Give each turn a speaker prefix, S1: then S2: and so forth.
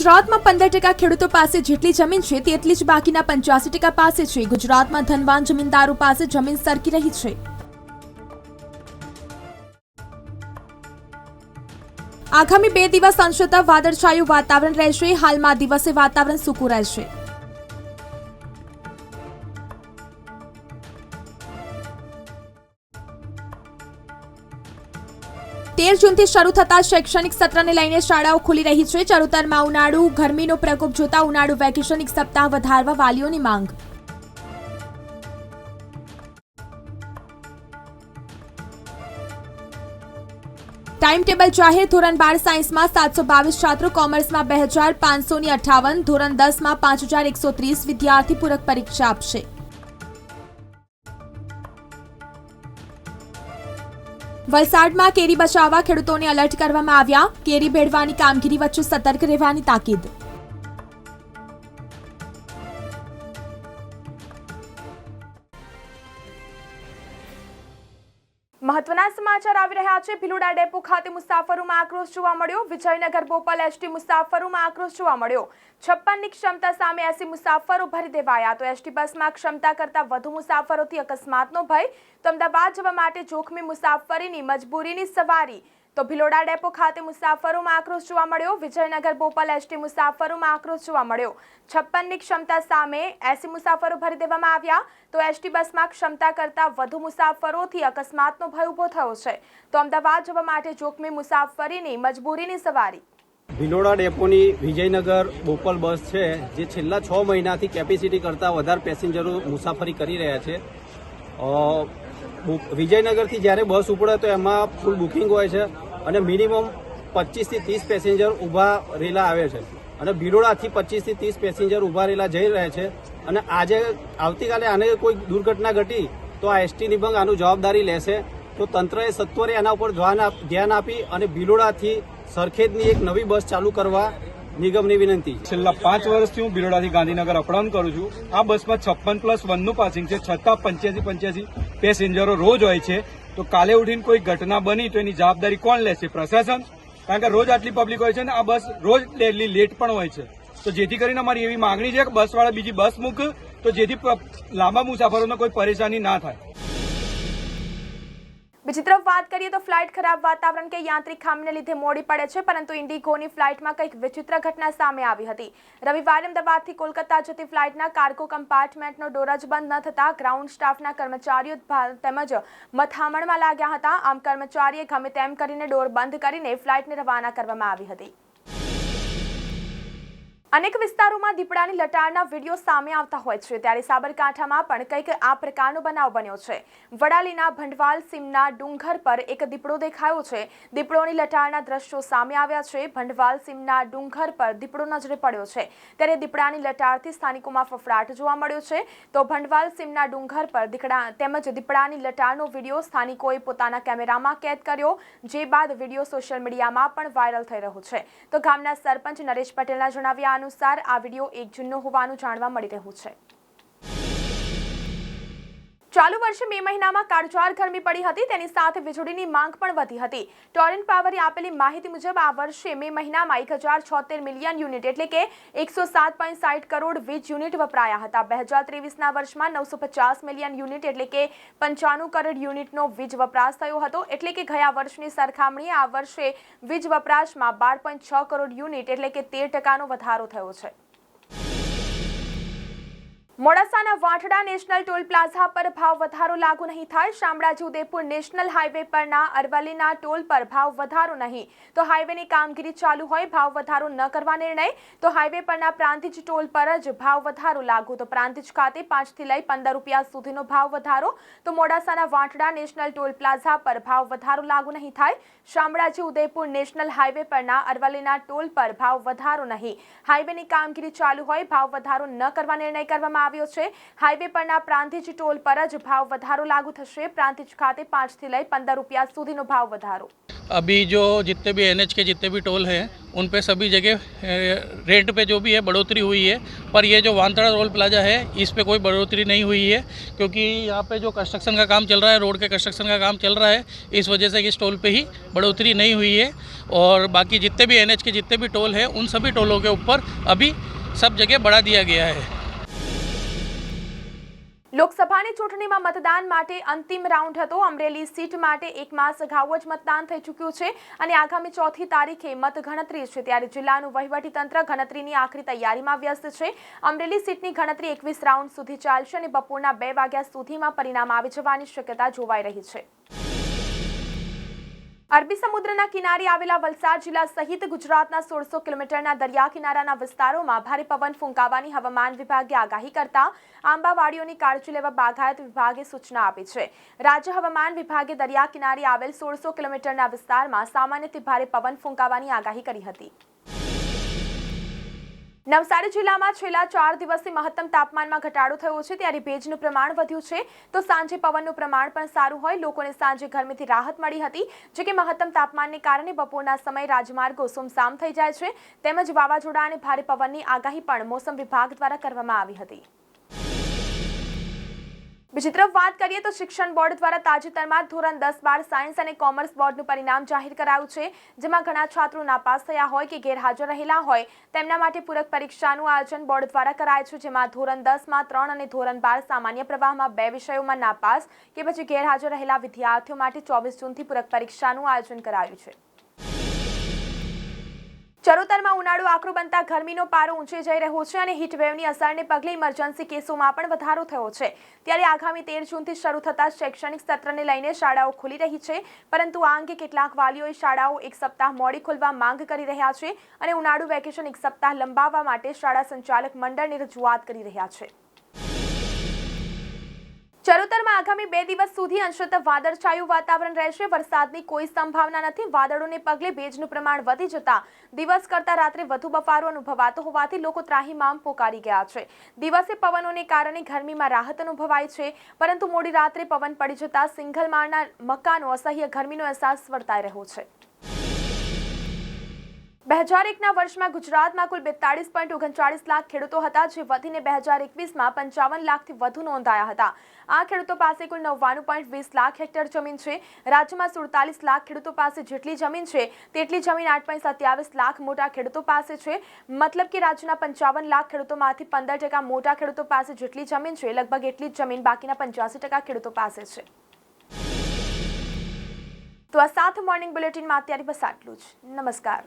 S1: ગુજરાતમાં પંદર ટકા ખેડૂતો પાસે જેટલી જમીન છે, તેટલી જ બાકીના પંચ્યાસી ટકા પાસે છે. ગુજરાતમાં ધનવાન જમીનદારો પાસે જમીન સરકી રહી છે. આગામી બે દિવસ અંશતઃ વાદળછાયું વાતાવરણ રહેશે. હાલમાં દિવસે વાતાવરણ સૂકું રહેશે. તેર જૂનથી શરૂ થતા શૈક્ષણિક સત્રને લઈને શાળાઓ ખુલી રહી છે. ચરોતરમાં ઉનાળુ, ગરમીનો પ્રકોપ જોતા ઉનાળુ વેકેશન સપ્તાહ વધારવા વાલીઓની માંગ. ટાઈમ ટેબલ જાહેર ધોરણ બાર સાયન્સમાં સાતસો બાવીસ છાત્રો, કોમર્સમાં બે હજાર પાંચસોની અઠાવન, ધોરણ દસમાં પાંચ હજાર એકસો ત્રીસ વિદ્યાર્થી પૂરક પરીક્ષા આપશે. વલસાડમાં કેરી બચાવવા ખેડૂતોને એલર્ટ કરવામાં આવ્યા. કેરી ભેળવાની કામગીરી વચ્ચે સતર્ક રહેવાની તાકીદ.
S2: મહત્વના સમાચાર આવી રહ્યા છે. ભીલુડા ડેપો ખાતે મુસાફરોમાં આક્રોશ જોવા મળ્યો. વિજયનગર બોપલ એસટી મુસાફરોમાં આક્રોશ જોવા મળ્યો. છપ્પનની ક્ષમતા સામે એસી મુસાફરો ભરી દેવાયા. તો એસટી બસમાં ક્ષમતા કરતાં વધુ મુસાફરોથી અકસ્માતનો ભય. તો અમદાવાદ જવા માટે જોખમી મુસાફરીની મજબૂરીની સવારી તો ભિલોડા ડેપો ખાતે મુસાફરોમાં આક્રોશ જોવા મળ્યો. વિજયનગર, બોપલ એસટી મુસાફરોમાં આક્રોશ જોવા મળ્યો. છપ્પનની ક્ષમતા સામે એસી મુસાફરો ભરી દેવામાં આવ્યા. તો એસટી બસમાં ક્ષમતા કરતાં વધુ મુસાફરોથી અકસ્માતનો ભય ઊભો થયો છે. તો અમદાવાદ જવા માટે જોખમી મુસાફરીની મજબૂરીની સવારી.
S3: ભિલોડા ડેપોની વિજયનગર બોપલ બસ છે, જે છેલ્લા છ મહિનાથી કેપેસિટી કરતાં વધારે પેસેન્જરો મુસાફરી કરી રહ્યા છે. વિજયનગરથી જ્યારે બસ ઉપડે તો એમાં ફૂલ બુકિંગ હોય છે અને મિનિમમ પચીસથી ત્રીસ પેસેન્જર ઊભા રેલા આવે છે. અને ભિલોડાથી પચીસથી ત્રીસ પેસેન્જર ઊભા રેલા જઈ રહ્યા છે. અને આજે આવતીકાલે આને કોઈ દુર્ઘટના ઘટી તો આ એસટી નિબંધ આનું જવાબદારી લેશે. તો તંત્રએ સત્વરે એના ઉપર ધ્યાન આપી અને ભિલોડાથી સરખેજની એક નવી બસ ચાલુ કરવા નિગમની વિનંતી.
S4: છેલ્લા પાંચ વર્ષથી હું બિરોડાથી ગાંધીનગર અપડાઉન કરું છું. આ બસમાં છપ્પન પ્લસ વનનું પાસિંગ છે. છતાં પંચ્યાસી પંચ્યાસી પેસેન્જરો રોજ હોય છે. તો કાલે ઉઠીને કોઈ ઘટના બની તો એની જવાબદારી કોણ લેશે? પ્રશાસન? કારણ કે રોજ આટલી પબ્લિક હોય છે ને આ બસ રોજ ડેલી લેટ પણ હોય છે. તો જેથી કરીને અમારી એવી માંગણી છે કે બસવાળા બીજી બસ મૂક, તો જેથી લાંબા મુસાફરોને કોઈ પરેશાની ના થાય.
S2: તરફ વાત કરીએ તો ફ્લાઇટ ખરાબ વાતાવરણ કે યાંત્રિક ખામીને લીધે મોડી પડે છે, પરંતુ ઇન્ડિગોની ફ્લાઇટમાં કંઈક વિચિત્ર ઘટના સામે આવી હતી. રવિવારે અમદાવાદથી કોલકાતા જતી ફ્લાઇટના કાર્ગો કમ્પાર્ટમેન્ટનો ડોર જ બંધ ન થતાં ગ્રાઉન્ડ સ્ટાફના કર્મચારીઓ તેમજ મથામણમાં લાગ્યા હતા. આમ કર્મચારીએ ગમે તેમ કરીને ડોર બંધ કરીને ફ્લાઇટને રવાના કરવામાં આવી હતી. અનેક વિસ્તારોમાં દીપડાની લટારના વીડિયો સામે આવતા હોય છે. ત્યારે સાબરકાંઠામાં પણ કંઈક આ પ્રકારનો બનાવ બન્યો છે. વડાલીના ભંડવાલ સીમના ડુંગર પર એક દીપડો દેખાયો છે. દીપડોની લટારના દ્રશ્યો સામે આવ્યા છે. ભંડવાલ સીમના ડુંગર પર દીપડો નજરે પડ્યો છે. ત્યારે દીપડાની લટારથી સ્થાનિકોમાં ફફડાટ જોવા મળ્યો છે. તો ભંડવાલ સીમના ડુંગર પર દીપડા તેમજ દીપડાની લટારનો વીડિયો સ્થાનિકોએ પોતાના કેમેરામાં કેદ કર્યો, જે બાદ વીડિયો સોશિયલ મીડિયામાં પણ વાયરલ થઈ રહ્યો છે. તો ગામના સરપંચ નરેશ પટેલના જણાવ્યા અનુસાર આ વીડિયો એક જૂનનો હોવાનું જાણવા મળી રહ્યું છે. ચાલુ વર્ષે મે મહિનામાં કાળઝાળ ગરમી પડી હતી, તેની સાથે વીજળીની માંગ પણ વધી હતી. ટોરેન્ટ પાવરે આપેલી માહિતી મુજબ આ વર્ષે મે મહિનામાં એક હજાર છોતેર મિલિયન યુનિટ, એટલે કે એકસો સાત પોઈન્ટ સાઠ કરોડ વીજ યુનિટ વપરાયા હતા. બે હજાર ત્રેવીસના વર્ષમાં નવસો પચાસ મિલિયન યુનિટ, એટલે કે પંચાણું કરોડ યુનિટનો વીજ વપરાશ થયો હતો. એટલે કે ગયા વર્ષની સરખામણીએ આ વર્ષે વીજ વપરાશમાં બાર પોઈન્ટ છ કરોડ યુનિટ, એટલે કે તેર ટકાનો વધારો થયો છે. મોડાસાના વાંઠડા નેશનલ ટોલ પ્લાઝા પર ભાવ વધારો લાગુ નહીં થાય. શામળાજી ઉદયપુર નેશનલ હાઈવે પરના અરવલ્લીના ટોલ પર ભાવ વધારો નહીં. તો હાઈવેની કામગીરી ચાલુ હોય, ભાવ વધારો ન કરવા નિર્ણય. તો હાઈવે પરના પ્રાંતિજ ટોલ પર જ ભાવ વધારો લાગુ. તો પ્રાંતિજ ખાતે પાંચથી લઈ પંદર રૂપિયા સુધીનો ભાવ વધારો. તો મોડાસાના વાંઠડા નેશનલ ટોલ પ્લાઝા પર ભાવ વધારો લાગુ નહીં થાય. શામળાજી ઉદયપુર નેશનલ હાઈવે પરના અરવલ્લીના ટોલ પર ભાવ વધારો નહીં. હાઈવેની કામગીરી ચાલુ હોય, ભાવ વધારો ન કરવા નિર્ણય કરવામાં આવ્યો છે હાઈવે પરના પ્રાંતિજ ટોલ પર જ ભાવ વધારો લાગુ થશે પ્રાંતિજ ખાતે પાંચથી લઈ પંદર રૂપિયા સુધીનો ભાવ વધારો
S5: अभी जो जितने भी एन के जितने भी टोल हैं उन पे सभी जगह अ, रेट पे जो भी है बढ़ोतरी हुई है पर ये जो वानतड़ा टोल प्लाजा है इस पे कोई बढ़ोतरी नहीं हुई है क्योंकि यहाँ पे जो कंस्ट्रक्शन का काम चल रहा है रोड के कंस्ट्रक्शन का काम चल रहा है इस वजह से इस टोल पे ही बढ़ोतरी नहीं हुई है और बाकी जितने भी एन के जितने भी टोल हैं उन सभी टोलों के ऊपर अभी सब जगह बढ़ा दिया गया है
S2: લોકસભાની ચૂંટણીમાં મતદાન માટે અંતિમ રાઉન્ડ હતો. અમરેલી સીટ માટે એક માસ અગાઉ જ મતદાન થઈ ચૂક્યું છે અને આગામી ચોથી તારીખે મતગણતરી છે. ત્યારે જિલ્લાનું વહીવટી તંત્ર ગણતરીની આખરી તૈયારીમાં વ્યસ્ત છે. અમરેલી સીટની ગણતરી એકવીસ રાઉન્ડ સુધી ચાલશે અને બપોરના બે વાગ્યા સુધીમાં પરિણામ આવી જવાની શક્યતા જોવાઈ રહી છે. અરબી સમુદ્રના કિનારે આવેલા વલસાડ જિલ્લા સહિત ગુજરાતના સોળસો કિલોમીટરના દરિયા કિનારાના વિસ્તારોમાં ભારે પવન ફૂંકાવાની હવામાન વિભાગે આગાહી કરતા આંબાવાડીઓની કાળજી લેવા બાગાયત વિભાગે સૂચના આપી છે. રાજ્ય હવામાન વિભાગે દરિયા કિનારે આવેલ સોળસો કિલોમીટરના વિસ્તારમાં સામાન્યથી ભારે પવન ફૂંકાવાની આગાહી કરી હતી. નવસારી જિલ્લામાં છેલ્લા ચાર દિવસથી મહત્તમ તાપમાનમાં ઘટાડો થયો છે. ત્યારે ભેજનું પ્રમાણ વધ્યું છે. તો સાંજે પવનનું પ્રમાણ પણ સારું હોય. લોકોને સાંજે ગરમીથી રાહત મળી હતી. જો કે મહત્તમ તાપમાનને કારણે બપોરના સમયે રાજમાર્ગો સુમસામ થઈ જાય છે. તેમજ વાવાઝોડા અને ભારે પવનની આગાહી પણ મોસમ વિભાગ દ્વારા કરવામાં આવી હતી. બીજી તરફ વાત કરીએ તો શિક્ષણ બોર્ડ દ્વારા તાજેતરમાં ધોરણ દસ બાર સાયન્સ અને કોમર્સ બોર્ડનું પરિણામ જાહેર કરાયું છે, જેમાં ઘણા છાત્રો નાપાસ થયા હોય કે ગેરહાજર રહેલા હોય, તેમના માટે પૂરક પરીક્ષાનું આયોજન બોર્ડ દ્વારા કરાય છે, જેમાં ધોરણ દસમાં ત્રણ અને ધોરણ બાર સામાન્ય પ્રવાહમાં બે વિષયોમાં નાપાસ કે પછી ગેરહાજર રહેલા વિદ્યાર્થીઓ માટે ચોવીસ જૂનથી પૂરક પરીક્ષાનું આયોજન કરાયું છે. ચરોતરમાં ઉનાળો આકરું બનતા ગરમીનો પારો ઊંચે જઈ રહ્યો છે અને હીટવેવની અસરને પગલે ઇમરજન્સી કેસોમાં પણ વધારો થયો છે. ત્યારે આગામી તેર જૂનથી શરૂ થતા શૈક્ષણિક સત્રને લઈને શાળાઓ ખુલી રહી છે. પરંતુ આ અંગે કેટલાક વાલીઓએ શાળાઓ એક સપ્તાહ મોડી ખોલવા માંગ કરી રહ્યા છે અને ઉનાળુ વેકેશન એક સપ્તાહ લંબાવવા માટે શાળા સંચાલક મંડળને રજૂઆત કરી રહ્યા છે. ચરોતરમાં આગામી બે દિવસ સુધી અંશત વાદળછાયું વાતાવરણ રહેશે. વરસાદની કોઈ સંભાવના નથી. વાદળોને પગલે ભેજનું પ્રમાણ વધી જતા દિવસ કરતા રાત્રે વધુ બફારો અનુભવાતો હોવાથી લોકો ત્રાહીમામ પોકારી ગયા છે. દિવસે પવનોને કારણે ગરમીમાં રાહત અનુભવાય છે, પરંતુ મોડી રાત્રે પવન પડી જતા સિંગલ માળના મકાનો અસહ્ય ગરમીનો અહેસાસ વર્તાઈ રહ્યો છે. બે હજાર એકના વર્ષમાં ગુજરાતમાં કુલ બેતાળીસ પોઈન્ટ ઓગણચાળીસ લાખ ખેડૂતો હતા, જે વધીને બે હજાર એકવીસમાં પંચાવન લાખથી વધુ નોંધાયા હતા. આ ખેડૂતો પાસે કુલ નવ્વાણું પોઈન્ટ વીસ લાખ હેક્ટર જમીન છે. રાજ્યમાં સુડતાલીસ લાખ ખેડૂતો પાસે જેટલી જમીન છે, તેટલી જમીન આઠ પોઈન્ટ સત્યાવીસ લાખ મોટા ખેડૂતો પાસે છે. મતલબ કે રાજ્યના પંચાવન લાખ ખેડૂતોમાંથી પંદર ટકા મોટા ખેડૂતો પાસે જેટલી જમીન છે, લગભગ એટલી જ જમીન બાકીના પંચ્યાસી ટકા ખેડૂતો પાસે છે. તો આ સાત મોર્નિંગ બુલેટિનમાં અત્યારે બસ આટલું જ. નમસ્કાર.